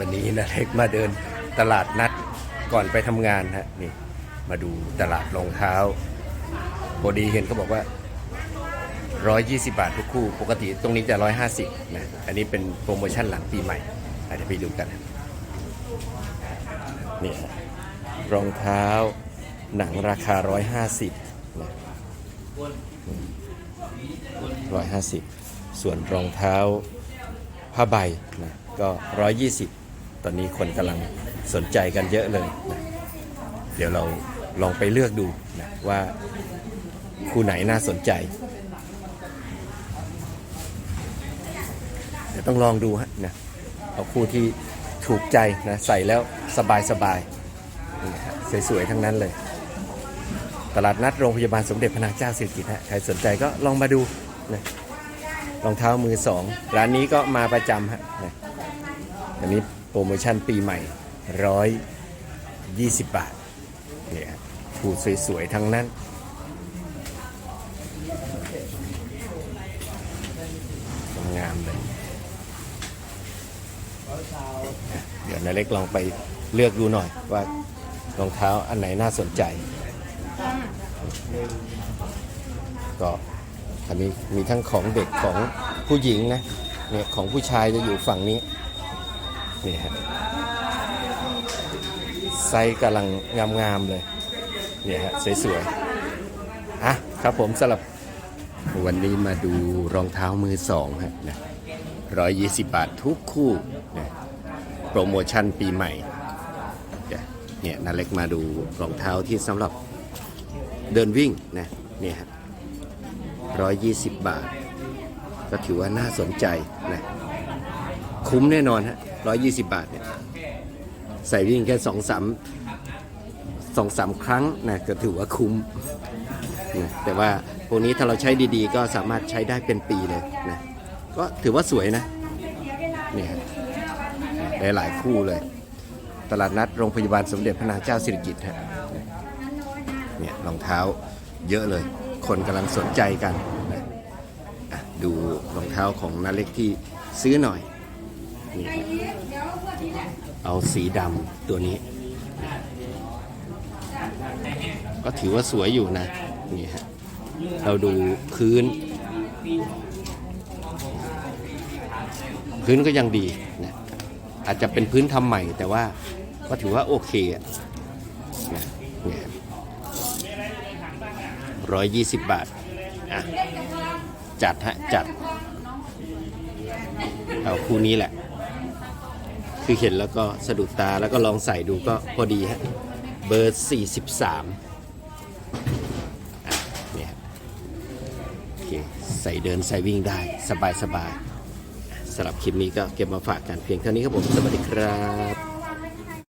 วันนี้นะเล็กมาเดินตลาดนัดก่อนไปทำงานฮะนี่มาดูตลาดรองเท้าพอดีเห็นเขาบอกว่า 120 บาททุกคู่ ปกติตรงนี้จะ 150นะอันนี้เป็นโปรโมชั่นหลังปีใหม่เดี๋ยวไปดูกันนี่รองเท้าหนังราคา 150นะ150 ส่วนรองเท้าผ้าใบนะก็ 120 ตอนนี้คนกำลังสนใจกันเยอะเลยนะเดี๋ยวเราลองไปเลือกดูนะว่าคู่ไหนน่าสนใจเดี๋ยวต้องลองดูฮะนะเอาคู่ที่ถูกใจนะใส่แล้วสบายสบายๆนี่ฮะสวยๆทั้งนั้นเลย ตลาดนัดโรงพยาบาลสมเด็จพระนางเจ้าสิริกิติ์ฮะใครสนใจก็ลองมาดูนะรองเท้ามือสองร้านนี้ก็มาประจำฮะนะอันนี้ โปรโมชั่นปีใหม่ร้อยยี่สิบบาทเนี่ยฮะผูสวยๆ ทั้งนั้น งามเลย เดี๋ยวนาเล็กลองไปเลือกดูหน่อยว่ารองเท้าอันไหนน่าสนใจ ก็อันนี้มีทั้งของเด็กของผู้หญิงนะเนี่ยของผู้ชายจะอยู่ฝั่งนี้ นี่ฮะไซส์กำลังงามๆเลยเนี่ยฮะสวยๆอะครับผมสำหรับวันนี้มาดูรองเท้ามือสองฮะนะร้อยยี่สิบบาททุกคู่นะโปรโมชั่นปีใหม่เนี่ยนาเล็กมาดูรองเท้าที่สำหรับเดินวิ่งนะเนี่ยฮะ120บาท ก็ถือว่าน่าสนใจนะ คุ้มแน่นอนฮะ120บาทเนี่ยใส่วิ่งแค่สองสามสองสามครั้งนะก็ถือว่าคุ้มนะแต่ว่าพวกนี้ถ้าเราใช้ดีๆ ก็สามารถใช้ได้เป็นปีเลยนะก็ถือว่าสวยนะเนี่ยฮะได้หลายคู่เลย ตลาดนัดโรงพยาบาลสมเด็จพระนางเจ้าสิริกิติ์ฮะเนี่ยรองเท้าเยอะเลย คนกำลังสนใจกันนะอะดูรองเท้าของนาเล็กที่ซื้อหน่อย นี่เอาสีดำตัวนี้ ก็ถือว่าสวยอยู่นะ นี่ฮะ เราดูพื้น พื้นก็ยังดีนะอาจจะเป็นพื้นทำใหม่แต่ว่าก็ถือว่าโอเคอะนะเนี่ยร้อยยี่สิบบาท อะ จัดฮะ จัด เอาคู่นี้แหละ คือเห็นแล้วก็สะดุดตาแล้วก็ลองใส่ดูก็พอดีฮะเบอร์ 43เนี่ยโอเคใส่เดินใส่วิ่งได้สบายสบายสำหรับคลิปนี้ก็เก็บมาฝากกันเพียงเท่านี้ครับผม สวัสดีครับ